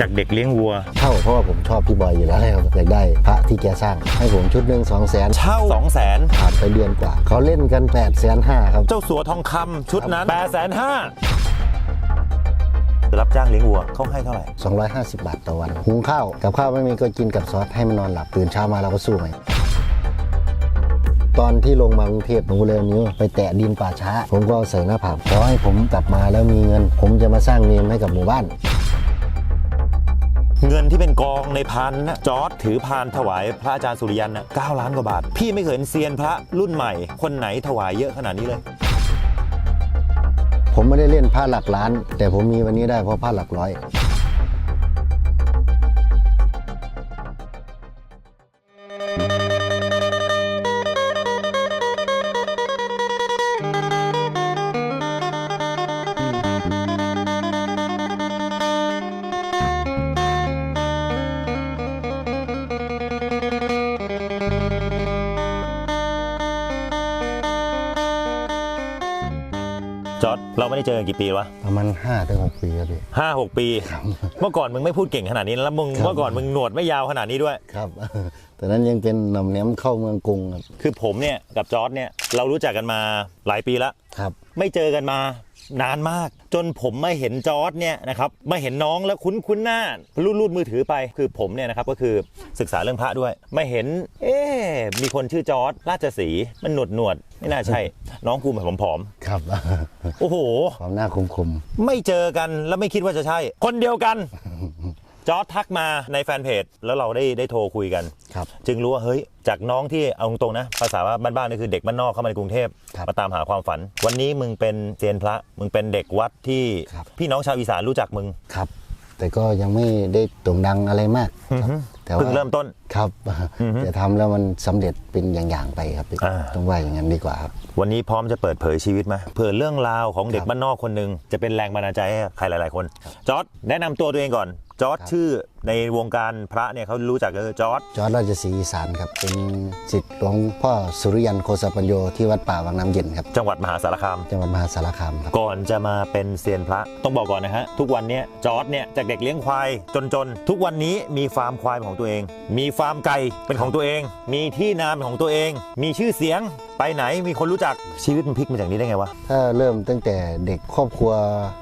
จากเด็กเลี้ยงวัว เช่าเพราะว่าผมชอบพี่บอยอยู่แล้วครับอยากได้พระที่แกสร้าง ให้ผมชุดหนึ่งสองแสนเช่า2 0 0 0 0 0ผ่านไปเดือนกว่า เขาเล่นกัน8ปดแสนห้าครับ เจ้าสัวทองคำชุดนั้น8 5 0 0 0รับจ้างเลี้ยงวัวเขาให้เท่าไหร่ 250 บาทต่อวัน หุงข้าว กับข้าวไม่มีก็กินกับซอสให้มันนอนหลับตื่นเช้ามาเราก็สู้ใหม่ตอนที่ลงมากรุงเทพผมก็เลยเอานิ้วไปแตะดินป่าช้า ผมก็ใส่หน้าผากขอให้ผมกลับมาแล้วมีเงิน ผมจะมาสร้างเมนให้กับหมู่บ้าน เงินที่เป็นกองในพันนะจอร์ดถือพานถวายพระอาจารย์สุริยันนะ9ล้านกว่าบาท พี่ไม่เคยเห็นเซียนพระรุ่นใหม่ คนไหนถวายเยอะขนาดนี้เลย ผมไม่ได้เล่นผ้าหลักล้าน แต่ผมมีวันนี้ได้เพราะผ้าหลักร้อย ไม่ได้เจอกันกี่ปีแล้ววะประมาณ5ถึง6ปีครับพี่ห้าหกปี เมื่อก่อนมึงไม่พูดเก่งขนาดนี้นะแล้วมึงครับเมื่อก่อนมึงหนวดไม่ยาวขนาดนี้ด้วยครับแต่นั้นยังเป็นหนำเนี้ยมเข้าเมืองกรุงครับ คือผมเนี่ยกับจอร์ดเนี่ยเรารู้จักกันมาหลายปีแล้ว ครับ ไม่เจอกันมานานมาก จนผมมาเห็นจอร์ดเนี่ยนะครับมาเห็นน้องแล้วคุ้นคุ้นหน้ารูดรูดมือถือไปคือผมเนี่ยนะครับก็คือศึกษาเรื่องพระด้วยไม่เห็น เอ๊ะมีคนชื่อจอร์ดราชสีห์มันหนวดหนวดๆไม่น่าใช่ น้องกูแบบผอมครับๆโอ้โหความหน้าคมคมไม่เจอกันแล้วไม่คิดว่าจะใช่ คนเดียวกัน จอร์ดทักมาในแฟนเพจ แล้วเราได้ได้โทรคุยกันๆครับ จึงรู้ว่าเฮ้ยจากน้องที่เอาตรงๆนะ ภาษาว่าบ้านๆนี่คือเด็กบ้านนอกเข้ามาในกรุงเทพครับมาตามหาความฝัน วันนี้มึงเป็นเซียนพระ มึงเป็นเด็กวัดที่ครับ พี่น้องชาวอีสานรู้จักมึง ครับ แต่ก็ยังไม่ได้โด่งดังอะไรมากครับ แต่ว่าเพิ่งเริ่มต้น ครับแต่ทำแล้วมันสำเร็จเป็นอย่างๆไปครับพี่อ่า ต้องว่าอย่างนั้นดีกว่าครับ วันนี้พร้อมจะเปิดเผยชีวิตไหมเผื่อเรื่องราวของเด็กครับบ้านนอกคนหนึ่งจะเป็นแรงบันดาลใจให้ใครหลาย ๆ คน จอร์ดแนะนำตัวตัวเองก่อน จอร์ดครับชื่อในวงการพระเนี่ยเขารู้จักก็คือจอร์ดจอร์ดราชศรีอีสานครับ เป็นสิทธิ์หลวงพ่อสุริยันโคสปัญโยที่วัดป่าวังน้ำเย็นครับ จังหวัดมหาสารคาม จังหวัดมหาสารคามครับ ก่อนจะมาเป็นเซียนพระต้องบอกก่อนนะฮะ ทุกวันเนี้ยจอร์ดเนี่ยจากเด็กเลี้ยงควายจนๆ ทุกวันนี้มีฟาร์มควายเป็นของตัวเอง มีฟาร์มไก่เป็นของตัวเอง มีที่นาเป็นของตัวเอง มีชื่อเสียงไปไหนมีคนรู้จักชีวิตมันพลิกมาจากนี้ได้ไงวะถ้าเริ่มตั้งแต่เด็กครอบครัว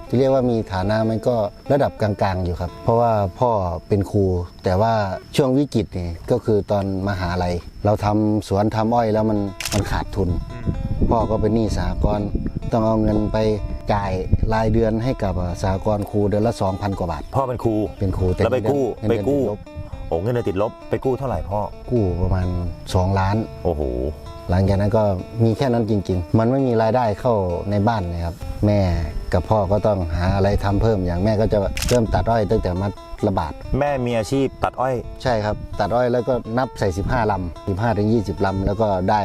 ที่เรียกว่ามีฐานะมันก็ระดับกลางๆอยู่ครับ เพราะว่าพ่อเป็นครู แต่ว่าช่วงวิกฤตนี่ก็คือตอนมหาลัยเราทำสวนทำอ้อยแล้วมันมันขาดทุน พ่อก็เป็นหนี้สหกรณ์ต้องเอาเงินไปจ่ายรายเดือนให้กับสหกรณ์ครูเดือนละ2,000กว่าบาทพ่อเป็นครูเป็นครูแต่แล้วไปกู้เงินไปเดือนกู้ เงินเดือนติดลบโอ้เงินเดือนติดลบไปกู้เท่าไหร่พ่อ กู้ประมาณ 2 ล้าน โอ้โห หลังจากนั้นก็มีแค่นั้นจริง ๆ มันไม่มีรายได้เข้าในบ้านเลยครับ แม่กับพ่อก็ต้องหาอะไรทำเพิ่มอย่างแม่ก็จะเริ่มตัดอ้อยตั้งแต่มัดระบาด แม่มีอาชีพตัดอ้อย ใช่ครับ ตัดอ้อยแล้วก็นับใส่ 15ลำ15ถึง20ลำแล้วก็ได้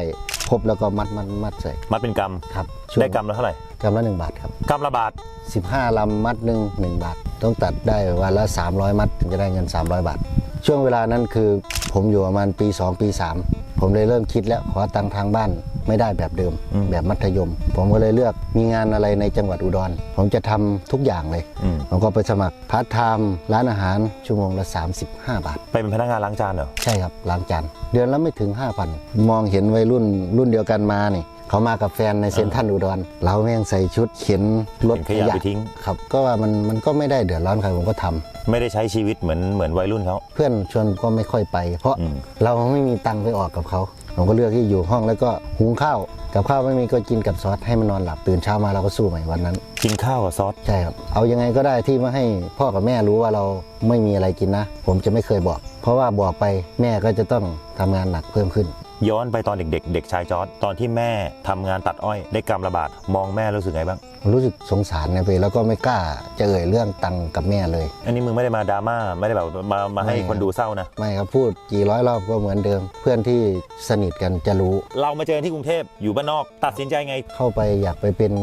ครบแล้วก็มัดมัดมัดใส่ มัดเป็นกครับำได้กำละเท่าไหร่กำละ1บาทครับกำละบาท 15ลำมัดหนึ่ง1บาท ต้องตัดได้วันละ 300 มัดถึงจะได้เงิน 300 บาท ช่วงเวลานั้นคือผมอยู่ประมาณปี 2 ปี 3 ผมเลยเริ่มคิดแล้วขอตังค์ทางบ้านไม่ได้แบบเดิมอืมแบบมัธยม ผมก็เลยเลือกมีงานอะไรในจังหวัดอุดร ผมจะทำทุกอย่างเลยอืมผมก็ไปสมัครพาร์ทไทม์ร้านอาหารชั่วโมงละ 35 บาท ไปเป็นพนักงานล้างจานเหรอ ใช่ครับล้างจาน เดือนละไม่ถึง 5,000 มองเห็นวัยรุ่นรุ่นเดียวกันมานี่ เขามากับแฟนในเซ็นทรัลอุดรเราแม่งใส่ชุดเข็นรถเข็นขยะไปทิ้งครับ ก็ว่ามันมันก็ไม่ได้เดือดร้อนใครผมก็ทำไม่ได้ใช้ชีวิตเหมือนเหมือนวัยรุ่นเขาเพื่อนชวนก็ไม่ค่อยไป เพราะอืมเราไม่มีตังค์ไปออกกับเขาผมก็เลือกที่อยู่ห้องแล้วก็หุงข้าวกับข้าวไม่มีก็กินกับซอสให้มันนอนหลับตื่นเช้ามาเราก็สู้ใหม่วันนั้น กินข้าวกับซอสใช่ครับเอายังไงก็ได้ที่ไม่ให้พ่อกับแม่รู้ว่าเราไม่มีอะไรกินนะ ผมจะไม่เคยบอก เพราะว่าบอกไปแม่ก็จะต้องทำงานหนักเพิ่มขึ้น ย้อนไปตอนเด็กๆ เด็กชายจอร์ดตอนที่แม่ทำงานตัดอ้อยได้กำละบาทมองแม่รู้สึกไงบ้าง รู้สึกสงสารนะพี่แล้วก็ไม่กล้าจะเอ่ยเรื่องตังค์กับแม่เลย อันนี้มึงไม่ได้มาดราม่าไม่ได้แบบมามาให้ไม่ครับคนดูเศร้านะ ไม่ครับพูดกี่ร้อยรอบก็เหมือนเดิม เพื่อนที่สนิทกันจะรู้ เรามาเจอที่กรุงเทพอยู่บ้านนอกตัดสินใจไง เข้าไปอยากไปเป็น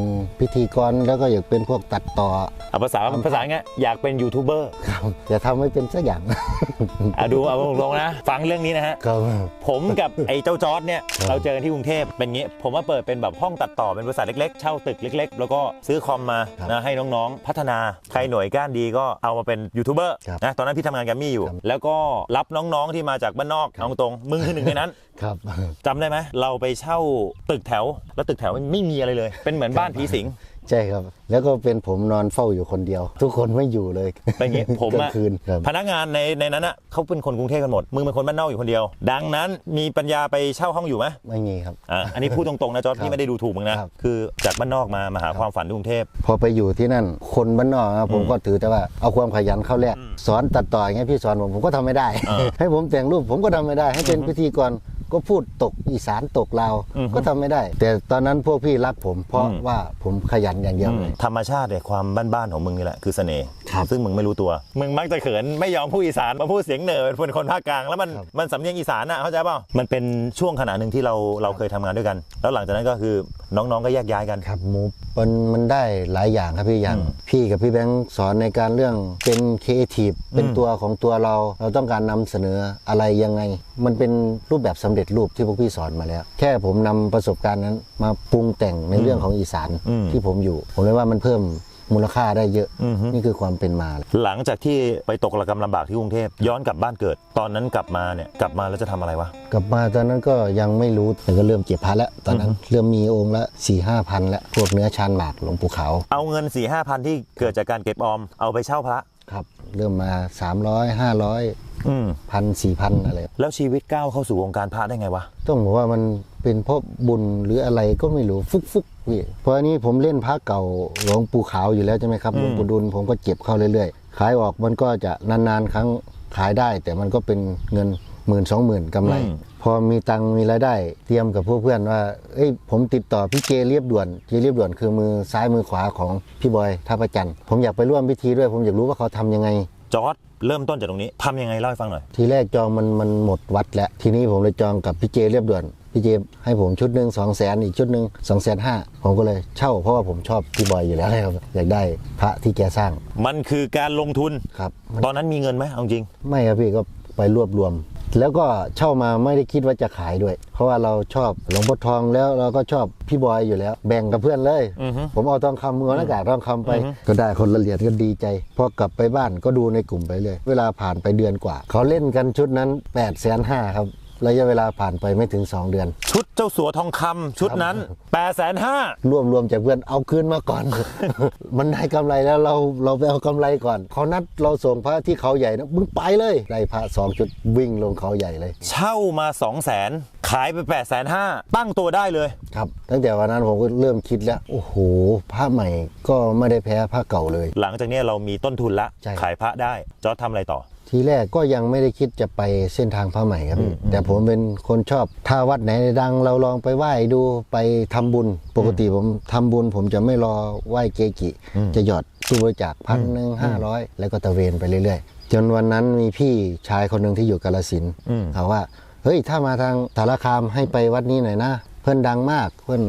พิธีกรแล้วก็อยากเป็นพวกตัดต่อเอาภาษาภาษาไงยอยากเป็นยูทูบเบอร์ครับจะทำให้เป็นสักอย่างอะดูเอาตรงๆนะ ฟังเรื่องนี้นะฮะครับผมกับไอ้จ้าจอร์ดเนี่ยเราเจอกันที่กรุงเทพเป็นงี้ ผมว่าเปิดเป็นแบบห้องตัดต่อเป็นบริษัทเล็กๆ เช่าตึกเล็ก ๆ แล้วก็ซื้อคอมมาครับนะให้น้องๆ พัฒนาใครหน่วยก้านดีก็เอามาเป็นยูทูบเบอร์ครับนะตอนนั้นพี่ทำงานแกรมมี่อยู่ครับแล้วก็รับน้องๆที่มาจากบ้านนอกครับเอาตรงๆมึงคือหนึ่งในนั้นครับจำได้ไหมเราไปเช่าตึกแถว แล้วตึกแถวมันไม่มีอะไรเลย เป็นเหมือนบ้านผีสิง ใช่ครับ แล้วก็เป็นผมนอนเฝ้าอยู่คนเดียว ทุกคนไม่อยู่เลยเป็นอย่างงี้ผมกลาอะงคืนครับพนักงานในในนั้นอะเขาเป็นคนกรุงเทพกันหมดมึงเป็นคนบ้านนอกอยู่คนเดียว ดังนั้นมีปัญญาไปเช่าห้องอยู่ไหมไม่มีครับ อะอันนี้พูดตรงๆนะจอร์ดครับพี่ไม่ได้ดูถูกมึงนะครับ คือจากบ้านนอกมามาหาความฝันที่กรุงเทพ พอไปอยู่ที่นั่นคนบ้านนอกนะผมก็ถือแต่ว่าเอาความขยันเข้าแรกสอนตัดต่ออย่างเงี้ยพี่สอนผมผมก็ทำไม่ได้อ่าให้ผมแต่งรูปผมก็ทำไม่ได้ ให้เป็นพิธีกร ก็พูดตกอีสานตกลาวอือฮึ ก็ทำไม่ได้ แต่ตอนนั้นพวกพี่รักผม เพราะอืมว่าผมขยันอย่างเดียวเลย ธรรมชาติเนี่ยความบ้านๆของมึงนี่แหละคือเสน่ห์ครับ ซึ่งมึงไม่รู้ตัว มึงมักจะเขินไม่ยอมพูดอีสานมาพูดเสียงเหนือเป็นคนภาคกลางแล้วมันครับมันสำเนียงอีสานอะเข้าใจเปล่ามันเป็นช่วงขณะหนึ่งที่เราเราเคยทำงานด้วยกัน แล้วหลังจากนั้นก็คือน้องๆก็แยกย้ายกัน ครับมูฟมันมันได้หลายอย่างครับพี่อย่างอืมพี่กับพี่แบงค์สอนในการเรื่องเป็นครีเอทีฟเป็นอืมตัวของตัวเรา เราต้องการนำเสนออะไรยังไง มันเป็นรูปแบบสำเร็จรูปที่พวกพี่สอนมาแล้ว แค่ผมนำประสบการณ์นั้น มาปรุงแต่งในเรื่องของอีสานอืมที่ผมอยู่ ผมเลยว่ามันเพิ่มมูลค่าได้เยอะอือฮึนี่คือความเป็นมา หลังจากที่ไปตกระกำลำบากที่กรุงเทพย้อนกลับบ้านเกิด ตอนนั้นกลับมาเนี่ยกลับมาแล้วจะทำอะไรวะกลับมาตอนนั้นก็ยังไม่รู้แต่ก็เริ่มเก็บพระแล้วตอนนั้นเริ่มมีองค์ละสี่ห้าพันแล้วพวกเนื้อชานหมากหลวงปู่ขาวเอาเงิน4ี่ห้าพันที่เกิดจากการเก็บออมเอาไปเช่าพระ ครับ เริ่มมา 300 500อืมพันสี่พันอะไร แล้วชีวิตก้าวเข้าสู่วงการพระได้ไงวะ ต้องบอกว่ามันเป็นเพราะบุญหรืออะไรก็ไม่รู้ฟุกฟุกๆพี่เพราะอันนี้ผมเล่นพระเก่าหลวงปู่ขาวอยู่แล้วใช่ไหมครับอืมหลวงปู่ดุลผมก็เก็บเข้าเรื่อยๆ ขายออกมันก็จะนานๆครั้งขายได้ แต่มันก็เป็นเงิน หมื่นสองหมื่นกำไร พอมีตังค์มีรายได้ เตรียมกับพวกเพื่อนว่าเอ้ยผมติดต่อพี่เจเรียบด่วนเจเรียบด่วนคือมือซ้ายมือขวาของพี่บอยท่าประจันทร์ผมอยากไปร่วมพิธีด้วยผมอยากรู้ว่าเขาทำยังไงจอร์ดเริ่มต้นจากตรงนี้ทำยังไงเล่าให้ฟังหน่อยทีแรกจองมันมันหมดวัดแล้วทีนี้ผมเลยจองกับพี่เจเรียบด่วนพี่เจให้ผมชุดหนึ่งสองแสนอีกชุดหนึ่งสองแสนห้าผมก็เลยเช่าเพราะว่าผมชอบพี่บอยอยู่แล้วครับอยากได้พระที่แกสร้าง มันคือการลงทุนครับ ตอนนั้นมีเงินไหมเอาจริง ไม่ครับพี่ก็ไปรวบรวม แล้วก็เช่ามาไม่ได้คิดว่าจะขายด้วย เพราะว่าเราชอบหลวงพ่อทองแล้วเราก็ชอบพี่บอยอยู่แล้ว แบ่งกับเพื่อนเลยอือฮึผมเอาทองคำเงินหน้ากากทองคำไปอือฮึก็ได้คนละเหรียญก็ดีใจ พอกลับไปบ้านก็ดูในกลุ่มไปเลย เวลาผ่านไปเดือนกว่า เขาเล่นกันชุดนั้น8ปดแสนห้าครับ ระยะเวลาผ่านไปไม่ถึง 2 เดือน ชุดเจ้าสัวทองคำชุดนั้น8ปดแสนห้ารวมรวมจากเพื่อนเอาคืนมาก่อน มันได้กำไรแล้วเราเราไปเอากำไรก่อนเขานัดเราส่งพระที่เขาใหญ่นะมึงไปเลยได้พระสองชุดวิ่งลงเขาใหญ่เลย เช่ามา2องแสนขายไป8ปดแสนห้าตั้งตัวได้เลย ครับ ตั้งแต่วันนั้นผมก็เริ่มคิดแล้วโอ้โหพระใหม่ก็ไม่ได้แพ้พระเก่าเลย หลังจากเนี้ยเรามีต้นทุนละ ใช่ ขายพระได้จอร์ดทำอะไรต่อ ทีแรกก็ยังไม่ได้คิดจะไปเส้นทางพระใหม่ครับพี่แต่ผมเป็นคนชอบถ้าวัดไหนดัง เราลองไปไหว้ดูไปทำบุญปกติผมทำบุญ ผมจะไม่รอไหว้เกจิจะหยอดตู้บริจาคพันหนึ่งห้าร้อยแล้วก็ตะเวนไปเรื่อยๆ จนวันนั้นมีพี่ชายคนหนึ่งที่อยู่กาลสินธุ์อืมเขาว่าเฮ้ยถ้ามาทางสารคามให้ไปวัดนี้หน่อยนะ เพื่อนดังมากเพื่อน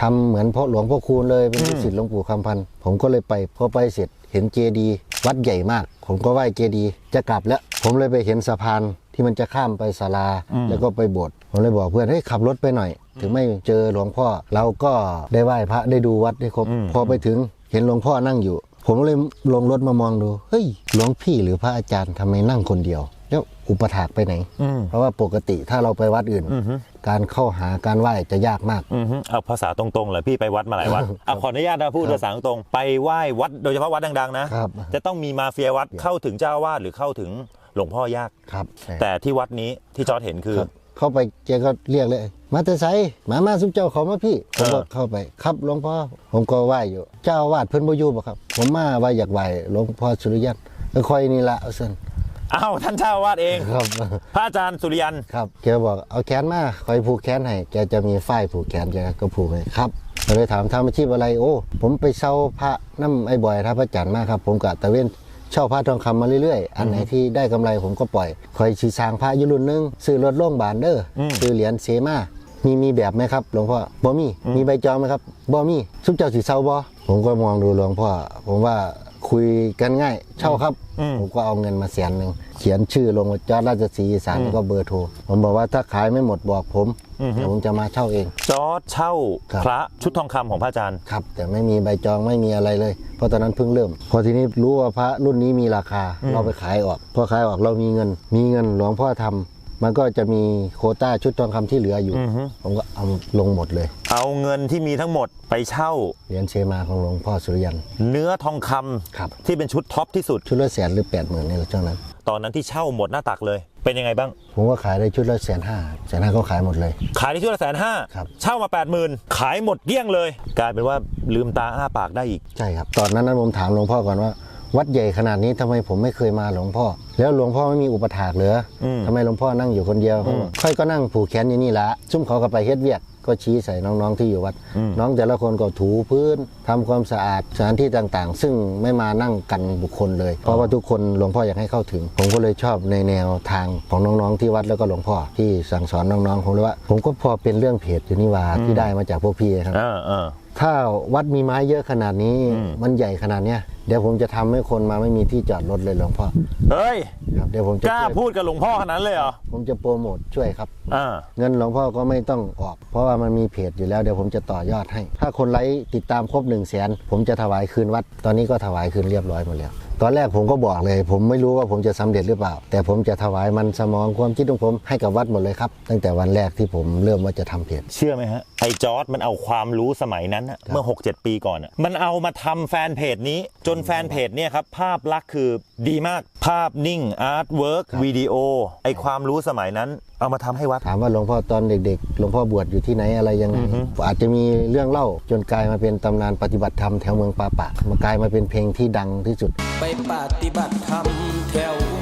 ทำเหมือนพ่อหลวงพ่อคูณเลยเป็นลูกศิษย์หลวงปู่คำพันธ์ผมก็เลยไปพอไปเสร็จเห็นเจดีย์ วัดใหญ่มาก ผมก็ไหว้เจดีย์จะกลับแล้ว ผมเลยไปเห็นสะพานที่มันจะข้ามไปศาลาแล้วก็ไปโบสถ์ผมเลยบอกเพื่อนเฮ้ยขับรถไปหน่อย ถึงไม่เจอหลวงพ่อ เราก็ได้ไหว้พระได้ดูวัดได้ครบพอไปถึงเห็นหลวงพ่อนั่งอยู่ ผมเลยลงรถมามองดูเฮ้ยหลวงพี่หรือพระอาจารย์ทำไมนั่งคนเดียวแล้วอุปถากไปไหนอืมเพราะว่าปกติถ้าเราไปวัดอื่นอือฮึ การเข้าหาการไหว้จะยากมาก อือฮึเอาภาษาตรงๆเลยพี่ไปวัดมาหลายวัดเอาขออนุญาตนะพูดภาษาตรงๆไปไหว้วัดโดยเฉพาะวัดดังๆ นะ ครับ จะต้องมีมาเฟียวัดเข้าถึงเจ้าอาวาสหรือเข้าถึงหลวงพ่อยาก ครับแต่ที่วัดนี้ที่จอร์ดเห็นคือ ครับเข้าไปแกก็เรียกเลย มาแต่ไสมามาสุเจ้าเขามาพี่ผมก็เออเข้าไป ครับหลวงพ่อผมก็ไหว้อยู่ เจ้าอาวาดเพิ่นบ่อยู่บ่ครับ ผมมาว่าอยากไหว้หลวงพ่อสุริยันค่อยๆนี่ละเอาซั่น อ้าวท่านเจ้าอาวาสเอง ครับ พระอาจารย์สุริยัน ครับแกบอกเอาแขนมาคอยผูกแขนให้แกจะมีฝ้ายผูกแขนแกก็ผูกให้ครับก็เลยถามทำอาชีพอะไรโอ้ ผมไปเช่าพระน้ำไอ้บอยท่าพระจันทร์มากครับ ผมกะตะเวนเช่าพระทองคำมาเรื่อยๆ อันไหนที่ได้กำไรผมก็ปล่อยคอยชีสร้างพระอยุรุ่นหนึงซื้อรถโล่งบานเด้ออม ซื้อเหรียญเซมามีมีแบบไหมครับหลวงพ่อบ่มีมีใบจองไหมครับบ่มีสุกเจ้าสีเซาบ่ผมก็มองดูหลวงพ่อผมว่า คุยกันง่าย เช่าครับ อืมผมก็เอาเงินมาแสนหนึ่งเขียนชื่อลงว่าจอร์ดราชสีห์อีสานแล้วก็เบอร์โทรผมบอกว่าถ้าขายไม่หมดบอกผมเดี๋ยวผมจะมาเช่าเอง จอร์ดเช่าครับ พระชุดทองคำของพระอาจารย์ ครับ แต่ไม่มีใบจองไม่มีอะไรเลย เพราะตอนนั้นเพิ่งเริ่ม พอทีนี้รู้ว่าพระรุ่นนี้มีราคา เราไปขายออก พอขายออกเรามีเงิน มีเงินหลวงพ่อทำ มันก็จะมีโควต้าชุดทองคำที่เหลืออยู่อือฮึผมก็เอาลงหมดเลย เอาเงินที่มีทั้งหมดไปเช่าเหรียญเชมาของหลวงพ่อสุริยัน เนื้อทองคำครับที่เป็นชุดท็อปที่สุด ชุดละแสนหรือแปดหมื่นนี่แหละช่วงนั้น ตอนนั้นที่เช่าหมดหน้าตักเลย เป็นยังไงบ้าง ผมก็ขายได้ชุดละแสนห้าแสนห้าก็ขายหมดเลย ขายที่ชุดละแสนห้าครับเช่ามา8ปดหมื่นขายหมดเกลี้ยงเลย กลายเป็นว่าลืมตาอ้าปากได้อีก ใช่ครับ ตอนนั้นนั้นผมถามหลวงพ่อก่อนว่า วัดใหญ่ขนาดนี้ทำไมผมไม่เคยมาหลวงพ่อ แล้วหลวงพ่อไม่มีอุปถากเหรออมทำไมหลวงพ่อนั่งอยู่คนเดียวเขาบอกค่อยก็นั่งผูกแขนอยู่นี่ละซุ่มเขาก็ไปเฮ็ดเวียกก็ชี้ใส่น้องๆที่อยู่วัด น้องแต่ละคนก็ถูพื้นทำความสะอาดสถานที่ต่างๆ ซึ่งไม่มานั่งกันบุคคลเลย เพราะว่าทุกคนหลวงพ่ออยากให้เข้าถึง ผมก็เลยชอบในแนวทางของน้องๆที่วัดแล้วก็หลวงพ่อที่สั่งสอนน้องๆผมเลยว่า ผมก็พอเป็นเรื่องเพจอยู่นี่หว่าที่ได้มาจากพวกพี่ครับเออเออ ถ้าวัดมีไม้เยอะขนาดนี้อืมมันใหญ่ขนาดเนี้ยเดี๋ยวผมจะทำให้คนมาไม่มีที่จอดรถเลยหลวงพ่อเฮ้ยครับเดี๋ยวผมจะกล้าช่วยพูดกับหลวงพ่อขนาดนั้นเลยเหรอผมจะโปรโมทช่วยครับ อ่าเงินหลวงพ่อก็ไม่ต้องออก เพราะว่ามันมีเพจอยู่แล้วเดี๋ยวผมจะต่อยอดให้ ถ้าคนไลค์ติดตามครบ1นึ่งแสนผมจะถวายคืนวัด ตอนนี้ก็ถวายคืนเรียบร้อยหมดแล้ว ตอนแรกผมก็บอกเลย ผมไม่รู้ว่าผมจะสำเร็จหรือเปล่า แต่ผมจะถวายมันสมองความคิดของผมให้กับวัดหมดเลยครับ ตั้งแต่วันแรกที่ผมเริ่มว่าจะทำเพจเชื่อไหมฮะไอ้จอร์ดมันเอาความรู้สมัยนั้นน่ะเมื่อ 6-7 ปีก่อนน่ะมันเอามาทำแฟนเพจนี้จนแฟนเพจเนี่ยครับภาพลักษณ์คือดีมากภาพนิ่งอาร์ตเวิร์กวิดีโอไอ้ความรู้สมัยนั้น เอามาทำให้วัด ถามว่าหลวงพ่อตอนเด็กๆ หลวงพ่อบวชอยู่ที่ไหนอะไรยังไงอาจจะมีเรื่องเล่าจนกลายมาเป็นตำนานปฏิบัติธรรมแถวเมืองป่าปะมากลายมาเป็นเพลงที่ดังที่สุด ไปปฏิบัติธรรมแถว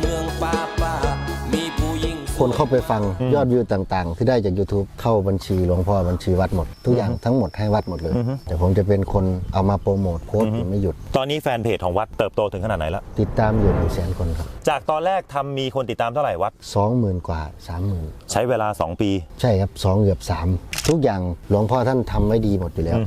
คนเข้าไปฟังยอดวิวต่างๆ ที่ได้จาก YouTube เข้าบัญชีหลวงพ่อบัญชีวัดหมด ทุกอย่างทั้งหมดให้วัดหมดเลย แต่ผมจะเป็นคนเอามาโปรโมทโพสต์อยู่ไม่หยุด ตอนนี้แฟนเพจของวัดเติบโตถึงขนาดไหนแล้ว ติดตามอยู่หนึ่งแสนคนครับ จากตอนแรกทำมีคนติดตามเท่าไหร่วัดสองหมื่นกว่าสามหมื่นใช้เวลา 2 ปี ใช่ครับสองเกือบสามทุกอย่างหลวงพ่อท่านทำไว้ดีหมดอยู่แล้ว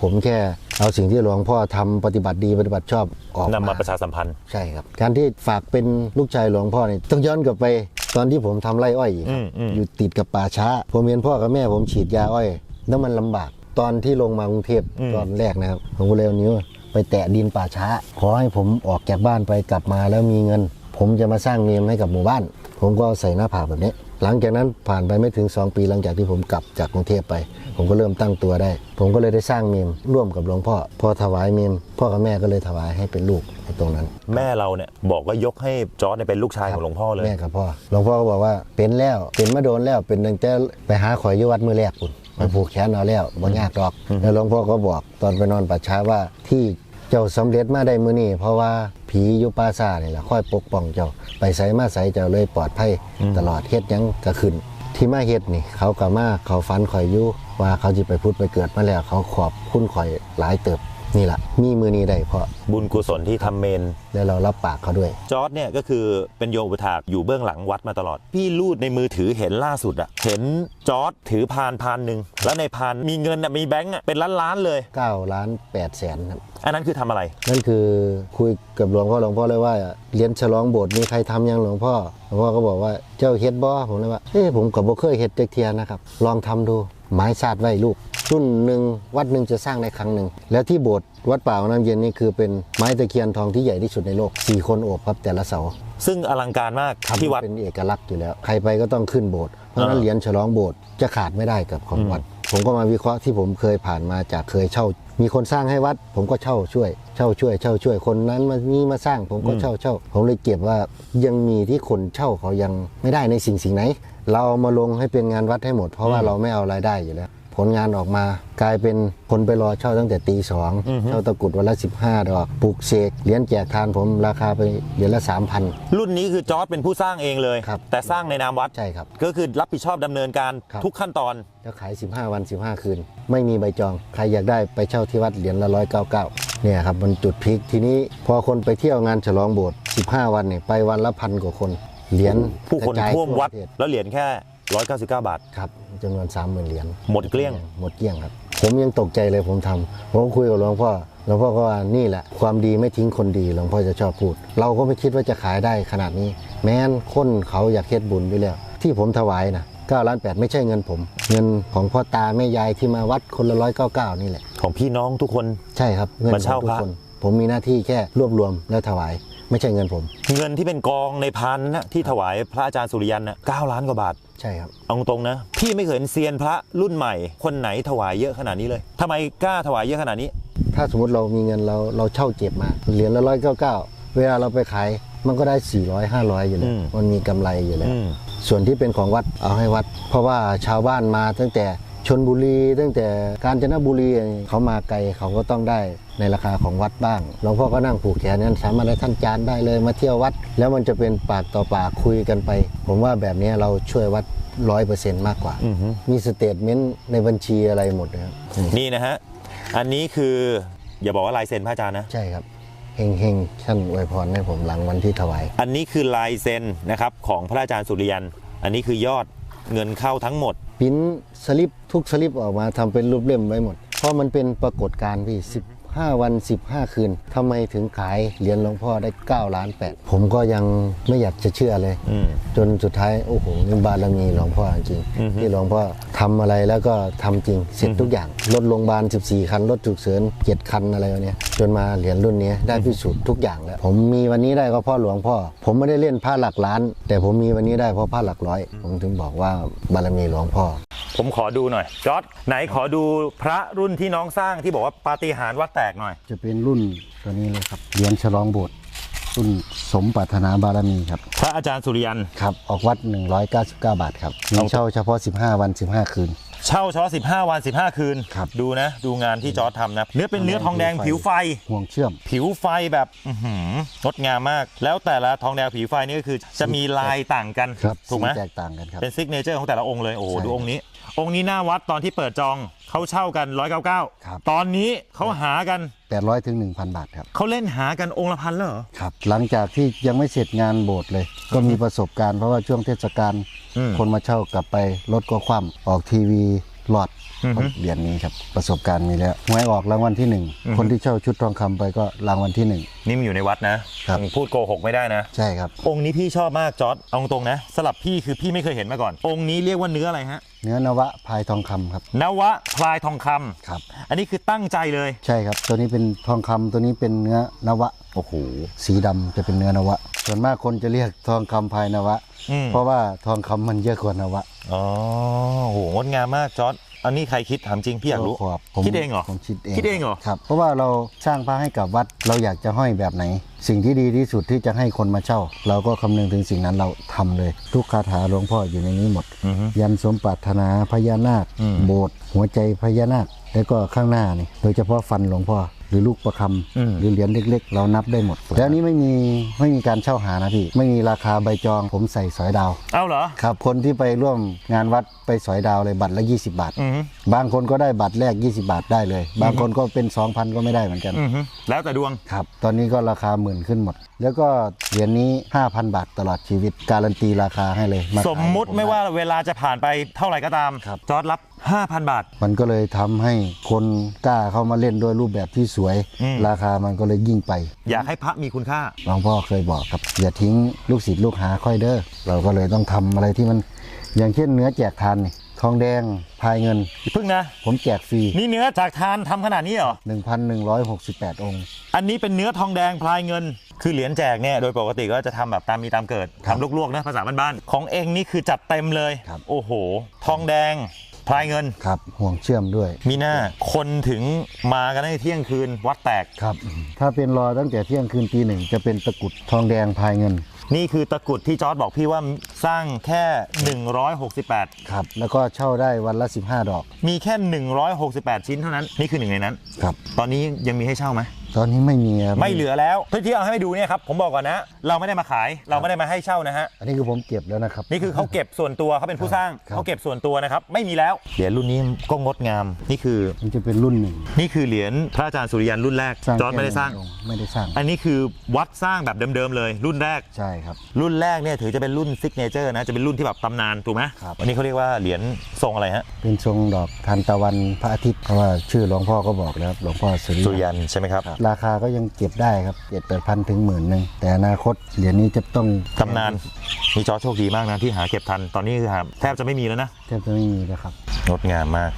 ผมแค่เอาสิ่งที่หลวงพ่อทำปฏิบัติดีปฏิบัติชอบออกนำมามาประชาสัมพันธ์ ใช่ครับ การที่ฝากเป็นลูกชายหลวงพ่อนี่ต้องย้อนกลับไปต อนที่ผมทำไร่อ้อยอีกครับอืมอืมอยู่ติดกับป่าช้า ผมเห็นพ่อกับแม่ผมฉีดยาอ้อย แล้วมันลำบากตอนที่ลงมากรุงเทพตอนแรกนะครับผมก็เลยเอานิ้วไปแตะดินป่าช้า ขอให้ผมออกจากบ้านไปกลับมาแล้วมีเงิน ผมจะมาสร้างเมมให้กับหมู่บ้าน ผมก็ใส่หน้าผากแบบนี้ หลังจากนั้นผ่านไปไม่ถึง 2 ปีหลังจากที่ผมกลับจากกรุงเทพไป ผมก็เริ่มตั้งตัวได้ ผมก็เลยได้สร้างเมมร่วมกับหลวงพ่อ พอถวายเมมพ่อกับแม่ก็เลยถวายให้เป็นลูกในตรงนั้น แม่เราเนี่ยบอกว่ายกให้จอร์ดเนี่ยเป็นลูกชายของหลวงพ่อเลยแม่กับพ่อหลวงพ่อก็บอกว่าเป็นแล้วเป็นมาโดนแล้วเป็นตั้งแต่ไปหาข่อยอยู่วัดมือแรกปุ่นมาผูกแขนเอาแล้วบ่ยากหรอกแล้วหลวงพ่อก็บอกตอนไปนอนป่าช้าว่าที่ เจ้าสำเร็จมาได้มือนี่เพราะว่าผีอยู่ป่าซ่านี่แหละคอยปกป้องเจ้าไปใส่มาใส่เจ้าเลยปลอดภัยตลอดเฮ็ดหยังก็ขึ้น ที่มาเฮ็ดนี่ เขาก็มาเขาฝันข่อยอยู่ว่าเขาจะไปพุทธไปเกิดมาแล้ว เขาขอบคุณข่อยหลายเติบ นี่แหละมีมือนี้ได้เพราะบุญกุศลที่ทำเมน แล้วเรารับปากเขาด้วย จอร์ดเนี่ยก็คือเป็นโยมอุปถากอยู่เบื้องหลังวัดมาตลอด พี่ลูดในมือถือเห็นล่าสุดอะเห็นจอร์ดถือพานพานหนึ่งแล้วในพานมีเงินอะมีแบงก์อะเป็นล้านล้านๆเลย 9ล้าน8แสนครับ อันนั้นคือทำอะไร นั่นคือคุยกับหลวงพ่อหลวงพ่อเลยว่าเรียนฉลองโบสถ์มีใครทำยังหลวงพ่อหลวงพ่อก็บอกว่าเจ้าเฮ็ดบ่ผมเลยว่าเอ้ผมกับบ่เคยเฮ็ดจักเทียนะครับ ลองทำดู ไม้ซาดไว้ลูกรุ่นหนึ่งวัดหนึ่งจะสร้างได้ครั้งหนึ่งแล้วที่โบสถ์วัดป่าของน้ำเย็นนี่คือเป็นไม้ตะเคียนทองที่ใหญ่ที่สุดในโลกสี่คนโอบครับแต่ละเสาซึ่งอลังการมากทำที่วัด เป็นเอกลักษณ์อยู่แล้ว ใครไปก็ต้องขึ้นโบสถ์เพราะฉะนั้นอ่าเหรียญฉลองโบสถ์จะขาดไม่ได้กับของวัด ผมก็มาวิเคราะห์ที่ผมเคยผ่านมาจากเคยเช่า มีคนสร้างให้วัด ผมก็เช่าช่วย เช่าช่วย เช่าช่วยคนนั้นมานี่มาสร้างผมก็เช่าเช่าผมเลยเก็บว่ายังมีที่คนเช่าเขายังไม่ได้ในสิ่งสิ่งไหน เราเอามาลงให้เป็นงานวัดให้หมด เพราะว่าเราไม่เอารายได้อยู่แล้ว ผลงานออกมากลายเป็นคนไปรอเช่าตั้งแต่ตีสองเช่าตะกรุดวันละ 15 ดอกปลูกเสกเหรียญแจกทานผมราคาไปเหรียญละ 3,000 รุ่นนี้คือจอร์ดเป็นผู้สร้างเองเลย ครับ แต่สร้างในนามวัด ใช่ครับ ก็คือรับผิดชอบดำเนินการครับ ทุกขั้นตอน แล้วขาย 15 วัน 15 คืน ไม่มีใบจอง ใครอยากได้ไปเช่าที่วัดเหรียญละ199เนี่ยครับมันจุดพีคทีนี้พอคนไปเที่ยวงานฉลองโบสถ์15 วันเนี่ยไปวันละพันกว่าคน เหรียญผู้คนกระจายท่วมวัด ประเทศแล้วเหรียญแค่ 199 บาท ครับจำนวน30,000เหรียญหมดเกลี้ยง หมดเกลี้ยงครับ ผมยังตกใจเลยผมทำผมก็คุยกับหลวงพ่อหลวงพ่อก็ว่านี่แหละ ความดีไม่ทิ้งคนดีหลวงพ่อจะชอบพูด เราก็ไม่คิดว่าจะขายได้ขนาดนี้ แม้นคนเขาอยากเฮ็ดบุญด้วยแล้ว ที่ผมถวายนะ9ล้าน8ไม่ใช่เงินผม เงินของพ่อตาแม่ยายที่มาวัดคนละร้อยเก้าเก้านี่แหละ ของพี่น้องทุกคน ใช่ครับเงินมันขเช่าองทุกพระ คน ผมมีหน้าที่แค่รวบรวมแล้วถวาย ไม่ใช่เงินผม เงินที่เป็นกองในพันนะที่ถวายพระอาจารย์สุริยันนะ9ล้านกว่าบาท ใช่ครับเอาตรงๆนะ พี่ไม่เคยเห็นเซียนพระรุ่นใหม่ คนไหนถวายเยอะขนาดนี้เลยทำไมกล้าถวายเยอะขนาดนี้ ถ้าสมมติเรามีเงินเราเราเช่าเจ็บมาเหรียญละร้อยเก้าเก้าเวลาเราไปขายมันก็ได้ 400 500 อยู่แล้ว อืมมันมีกำไรอยู่แล้ว อืม ส่วนที่เป็นของวัดเอาให้วัด เพราะว่าชาวบ้านมาตั้งแต่ ชนบุรีตั้งแต่กาญจนบุรีเขามาไกลเขาก็ต้องได้ในราคาของวัดบ้างหลวงพ่อก็นั่งผูกแขนนั้นสามารถให้ท่านจานได้เลยมาเที่ยววัด แล้วมันจะเป็นปากต่อปากคุยกันไป ผมว่าแบบนี้เราช่วยวัดร้อยเปอร์เซ็นต์มากกว่าอือฮึมีสเตทเมนต์ในบัญชีอะไรหมดนะครับนี่นะฮะ อันนี้คืออย่าบอกว่าลายเซ็นพระอาจารย์นะ ใช่ครับเฮงเฮงๆท่านอวยพรให้ผมหลังวันที่ถวาย อันนี้คือลายเซ็นนะครับของพระอาจารย์สุริยัน อันนี้คือยอด เงินเข้าทั้งหมดปริ้นสลิปทุกสลิปออกมาทำเป็นรูปเล่มไว้หมด เพราะมันเป็นปรากฏการณ์พี่15 วัน 15 คืนทำไมถึงขายเหรียญหลวงพ่อได้ 9 ล้าน8ผมก็ยังไม่อยากจะเชื่อเลย อืม จนสุดท้าย โอ้โหนี่บารมีหลวงพ่อจริงอือฮึที่หลวงพ่อ ทำอะไรแล้วก็ทำจริง เสร็จทุกอย่าง รถโรงพยาบาล 14 คัน รถฉุกเฉิน7คันอะไรวะเนี้ยจนมาเหรียญรุ่นนี้ได้พิสูจน์ทุกอย่างแล้ว ผมมีวันนี้ได้ก็เพราะหลวงพ่อ ผมไม่ได้เล่นผ้าหลักล้าน แต่ผมมีวันนี้ได้เพราะผ้าหลักร้อย ผมถึงบอกว่าบารมีหลวงพ่อ ผมขอดูหน่อยจอร์ดไหนขอดูพระรุ่นที่น้องสร้างที่บอกว่าปาฏิหาริย์วัดแตกหน่อย จะเป็นรุ่นตัวนี้เลยครับเหรียญฉลองโบสถ์ รุ่นสมปรารถนาบารมีครับ พระอาจารย์สุริยัน ครับ ออกวัด 199 บาทครับมีเช่าเฉพาะ 15 วัน 15 คืน เช่าเฉพาะ 15 วัน 15 คืน ครับ ดูนะ ดูงานที่จอร์ดทำนะ เนื้อเป็นเนื้อทองแดงผิวไฟ ห่วงเชื่อม ผิวไฟแบบอื้อหืองดงามมาก แล้วแต่ละทองแดงผิวไฟนี่ก็คือจะมีลายต่างกัน ครับถูกไหมสีแตกต่างกันครับ เป็นซิกเนเจอร์ของแต่ละองค์เลย โอ้โห ใช่ ดูองค์นี้ องค์นี้หน้าวัดตอนที่เปิดจองเขาเช่ากัน199ครับตอนนี้เขาหากัน800ถึง1,000 บาทครับ เขาเล่นหากันองค์ละพันแล้วเหรอ ครับ หลังจากที่ยังไม่เสร็จงานโบสถ์เลย ก็มีประสบการณ์เพราะว่าช่วงเทศกาลอืม คนมาเช่ากลับไปรถก็คว่ำออกทีวีหลอดอือฮึ เหรียญนี้ครับประสบการณ์มีแล้วหวยออกรางวัลที่หนึ่งอือฮึคนที่เช่าชุดทองคำไปก็รางวัลที่หนึ่งนี่มันอยู่ในวัดนะครับพูดโกหกไม่ได้นะ ใช่ครับองค์นี้พี่ชอบมากจอร์ดเอาตรงๆนะสลับพี่คือพี่ไม่เคยเห็นมาก่อน องค์นี้เรียกว่าเนื้ออะไรฮะเนื้อนวะพายทองคำครับ นวะพลายทองคำครับ อันนี้คือตั้งใจเลยใช่ครับ ตัวนี้เป็นทองคำตัวนี้เป็นเนื้อนวะโอ้โหสีดำจะเป็นเนื้อนวะ ส่วนมากคนจะเรียกทองคำพายนวะอืมเพราะว่าทองคำมันเยอะกว่านวะอ๋อโหงดงามมากจอร์ด อันนี้ใครคิดถามจริงพี่อยากรู้ครับผมคิดเองเหรอผมคิดเองคิดเองเหรอครับเพราะว่าเราสร้างพระให้กับวัดเราอยากจะห้อยแบบไหน สิ่งที่ดีที่สุดที่จะให้คนมาเช่า เราก็คำนึงถึงสิ่งนั้นเราทำเลย ทุกคาถาหลวงพ่ออยู่ในนี้หมดอือฮึยันสมปรารถนาพญานาคอืมโบสถ์หัวใจพญานาค แล้วก็ข้างหน้านี่โดยเฉพาะฟันหลวงพ่อ หรือลูกประคอืมำหรือเหรียญเล็ก ๆ เรานับได้หมดแล้วอันนี้ไม่มีไม่มีการเช่าหานะพี่ไม่มีราคาใบจองผมใส่สอยดาวเอาเหรอครับคนที่ไปร่วมงานวัดไปสอยดาวเลยบัตรละ 20 บาทอือฮึบางคนก็ได้บัตรแรก 20 บาทได้เลย บางคนก็เป็น 2,000 ก็ไม่ได้เหมือนกันอือฮึแล้วแต่ดวงครับ ตอนนี้ก็ราคาหมื่นขึ้นหมด แล้วก็เหรียญนี้ 5,000 บาทตลอดชีวิต การันตีราคาให้เลยาสมมุติขยผไม่ว่าเวลาจะผ่านไปเท่าไหร่ก็ตามครับจอร์ดรับ 5,000 บาท มันก็เลยทำให้คนกล้าเข้ามาเล่นด้วยรูปแบบที่สวย อืม ราคามันก็เลยยิ่งไป อยากให้พระมีคุณค่า หลวงพ่อเคยบอกครับ อย่าทิ้งลูกศิษย์ลูกหาค่อยเด้อเราก็เลยต้องทำอะไรที่มันอย่างเช่นเนื้อแจกทานนี่ ทองแดงพายเงิน พึ่งนะ ผมแจกฟรี นี่เนื้อจากทานทำขนาดนี้เหรอ 1,168 องค์ อันนี้เป็นเนื้อทองแดงพลายเงิน คือเหรียญแจกเนี่ยโดยปกติก็จะทำแบบตามมีตามเกิดครับทำลวกๆนะภาษาบ้านๆของเองนี่คือจัดเต็มเลย ครับ โอ้โห ทองแดง พลายเงิน ครับห่วงเชื่อมด้วยมีหน้าคนถึงมากันได้เที่ยงคืนวัดแตก ครับ ถ้าเป็นรอตั้งแต่เที่ยงคืนตีหนึ่งจะเป็นตะกรุดทองแดงพายเงิน นี่คือตะกรุดที่จอร์ดบอกพี่ว่าสร้างแค่ 168 ครับ แล้วก็เช่าได้วันละ 15 ดอก มีแค่ 168 ชิ้นเท่านั้น นี่คือหนึ่งในนั้น ครับ ตอนนี้ยังมีให้เช่าไหม ตอนนี้ไม่มีครับไม่เหลือแล้วที่ที่เอาให้ดูเนี่ยครับผมบอกก่อนนะ เราไม่ได้มาขายเราไม่ได้มาให้เช่านะฮะอันนี้คือผมเก็บแล้วนะครับ นี่คือเขาเก็บส่วนตัวเขาเป็นผู้สร้างครับ เขาเก็บส่วนตัวนะครับ ไม่มีแล้วเหรียญรุ่นนี้ก็งดงาม นี่คือ มันจะเป็นรุ่นหนึ่งนี่คือเหรียญพระอาจารย์สุริยันรุ่นแรกจอร์ดไม่ได้สร้างแค่หนึ่องค์ไม่ได้สร้างอันนี้คือวัดสร้างแบบเดิมๆเลย รุ่นแรก ใช่ครับ รุ่นแรกเนี่ยถือจะเป็นรุ่นซิกเนเจอร์นะจะเป็นรุ่นที่แบบตำนานถูกไหมครับ อันนี้เขาเรียกว่าเหรียญทรงอะไรฮะเป็นทรงดอกทานตะวันพระอาทิตย์เพราะว่าชื่อหลวงพ่อก็บอกแล้วครับหลวงพ่อสุริสุริยัยันนใช่ไหมครับ ครับราคาก็ยังเก็บได้ครับเจ็ดแปดพันถึงหมื่นหนึ่งแต่อนาคตเหรียญนี้จะต้องตำนานนี่จอร์จโชคดีมากนะที่หาเก็บทันตอนนี้คือหาแทบจะไม่มีแล้วนะแทบจะไม่มีแล้วครับงดงามมาก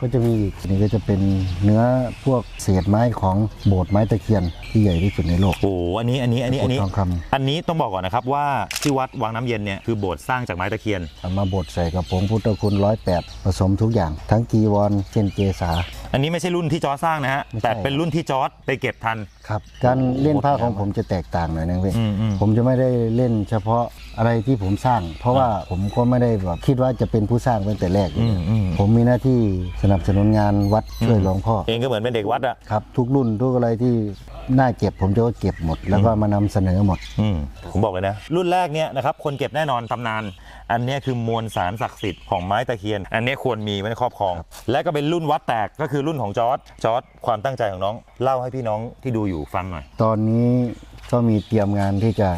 ก็จะมีอีกอันนี้ก็จะเป็นเนื้อพวกเศษไม้ของโบสถ์ไม้ตะเคียนที่ใหญ่ที่สุดในโลก โอ้โหอันนี้อันนี้อันนี้อันนี้ทองคำ อันนี้ต้องบอกก่อนนะครับว่าที่วัดวังน้ำเย็นเนี่ยคือโบสถ์สร้างจากไม้ตะเคียน เอามาบดใส่กระผงพุทธคุณร้อยแปดผสมทุกอย่าง ทั้งกีวรเช่นเกษา อันนี้ไม่ใช่รุ่นที่จอร์จสร้างนะฮะไม่ใช่แต่เป็นรุ่นที่จอร์จไปเก็บทัน ครับการเล่นผ้าของผมจะแตกต่างหน่อยนึงพี่อืมอืม ผมจะไม่ได้เล่นเฉพาะอะไรที่ผมสร้าง เพราะว่าผมก็ไม่ได้แบบคิดว่าจะเป็นผู้สร้างตั้งแต่แรกอยู่อืมอืมผมมีหน้าที่สนับสนุนงานวัดช่วยหลวงพ่อเองก็เหมือนเป็นเด็กวัดอะครับ ทุกรุ่นทุกอะไรที่น่าเก็บผมจะก็เก็บหมด แล้วก็มานำเสนอหมดอืมผมบอกเลยนะ รุ่นแรกเนี่ยนะครับคนเก็บแน่นอนตำนาน อันเนี้ยคือมวลสารศักดิ์สิทธิ์ของไม้ตะเคียน อันเนี้ยควรมีไว้ในครอบครอง และก็เป็นรุ่นวัดแตกก็คือรุ่นของจอร์ดจอร์ดความตั้งใจของน้อง เล่าให้พี่น้องที่ดูอยู่ฟังหน่อย ตอนนี้ก็มีเตรียมงานที่จะ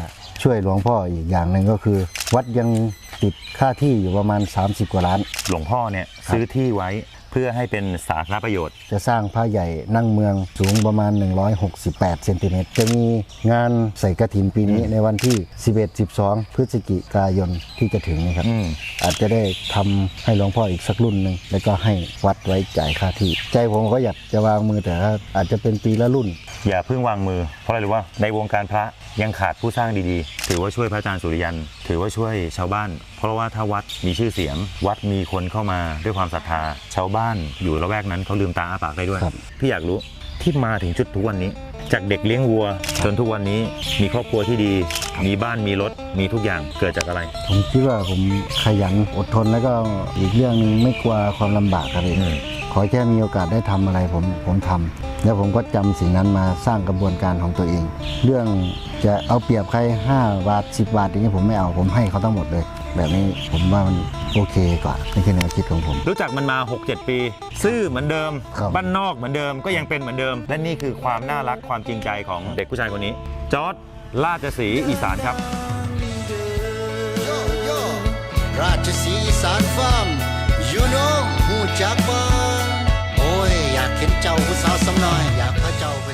ช่วยหลวงพ่ออีกอย่างหนึ่งก็คือ วัดยังติดค่าที่อยู่ประมาณ 30 กว่าล้าน หลวงพ่อเนี่ยซื้อที่ไว้ เพื่อให้เป็นสาธารณประโยชน์ จะสร้างพระใหญ่นั่งเมืองสูงประมาณ 168 เซนติเมตร จะมีงานใส่กระถินปีนี้ในวันที่ 11-12 พฤศจิกายนที่จะถึงนี้ครับ อืม อาจจะได้ทำให้หลวงพ่ออีกสักรุ่นหนึ่งแล้วก็ให้วัดไว้จ่ายค่าที่ ใจผมก็อยากจะวางมือแต่ว่าอาจจะเป็นปีละรุ่น อย่าเพิ่งวางมือ เพราะอะไรรู้ว่าในวงการพระยังขาดผู้สร้างดีๆ ถือว่าช่วยพระอาจารย์สุริยัน ถือว่าช่วยชาวบ้าน เพราะว่าถ้าวัดมีชื่อเสียง วัดมีคนเข้ามาด้วยความศรัทธา ชาวบ้านอยู่ละแวกนั้นเขาลืมตาอ้าปากได้ด้วยครับพี่อยากรู้ที่มาถึงจุดทุกวันนี้ จากเด็กเลี้ยงวัว จนทุกวันนี้มีครอบครัวที่ดี มีบ้านมีรถมีทุกอย่างเกิดจากอะไร ผมคิดว่าผมขยันอดทนแล้วก็อีกเรื่องหนึงไม่กลัวความลำบากครับพี่อืมขอแค่มีโอกาสได้ทำอะไรผมผมทำ แล้วผมก็จำสิ่งนั้นมาสร้างกระบวนการของตัวเอง เรื่องจะเอาเปรียบใคร 5 บาท 10 บาทอย่างนี้ผมไม่เอาผมให้เขาทั้งหมดเลย แบบนี้ผมว่ามันโอเคกว่านี่คือแนวคิดของผม รู้จักมันมา 6-7 ปี ซื่อเหมือนเดิมครับ บ้านนอกเหมือนเดิมก็ยังเป็นเหมือนเดิม และนี่คือความน่ารักความจริงใจของเด็กผู้ชายคนนี้จอร์ดราชสีห์อีสานครับโยโย่ราชสีห์อีสานฟาร์มยูโนหูจักบ้านโอ้ยอยาก เห็นเจ้าผู้สาวสำน้อย อยากพาเจ้าไป